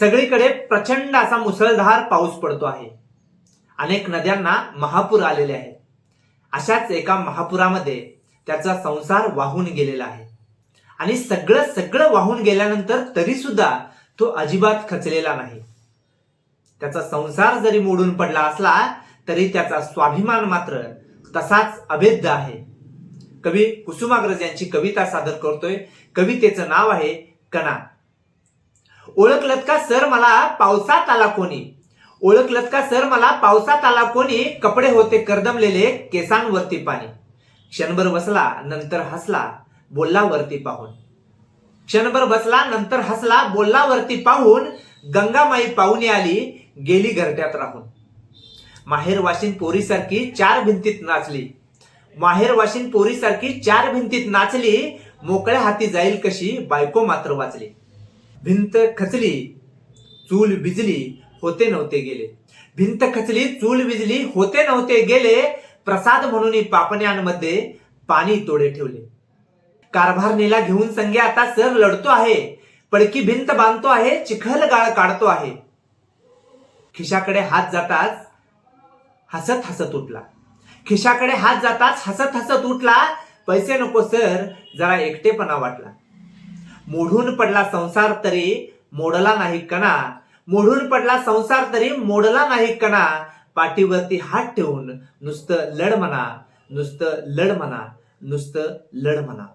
सगळीकडे प्रचंड असा मुसळधार पाऊस पडतो आहे. अनेक नद्यांना महापूर आलेले आहेत. अशाच एका महापुरामध्ये त्याचा संसार वाहून गेलेला आहे. आणि सगळं सगळं वाहून गेल्यानंतर तरी सुद्धा तो अजिबात खचलेला नाही. त्याचा संसार जरी मोडून पडला असला तरी त्याचा स्वाभिमान मात्र तसाच अभेद्य आहे. कवी कुसुमाग्रज यांची कविता सादर करतोय. कवितेचं नाव आहे कणा. ओळखलत का सर मला पावसात आला कोणी? ओळखलत का सर मला पावसात आला कोणी? कपडे होते करदमलेले केसांवरती पाणी. क्षणभर बसला नंतर हसला बोलला वरती पाहून. क्षणभर बसला नंतर हसला बोलला वरती पाहून गंगामाई पाहुणी आली गेली घरट्यात राहून. माहेर वाशिन पोरीसारखी चार भिंतीत नाचली. माहेर वाशिन पोरीसारखी चार भिंतीत नाचली मोकळ्या हाती जाईल कशी बायको मात्र वाचली. भिंत खचली चूल बिजली होते नव्हते गेले. भिंत खचली चूल विजली होते नव्हते गेले. प्रसाद म्हणून पापण्यांमध्ये पाणी तोडे ठेवले. कारभारणीला घेऊन संगे आता सर लढतो आहे. पडकी भिंत बांधतो आहे चिखल गाळ काढतो आहे. खिशाकडे हात जाताच हसत हसत उठला. खिशाकडे हात जाताच हसत हसत उठला. पैसे नको सर. जरा एकटेपणा वाटला. मोडून पडला संसार तरी मोडला नाही कणा. मोडून पडला संसार तरी मोडला नाही कणा. पाठीवरती हात ठेवून नुसतं लढ म्हणा. नुसतं लढ म्हणा. नुसतं लढ म्हणा.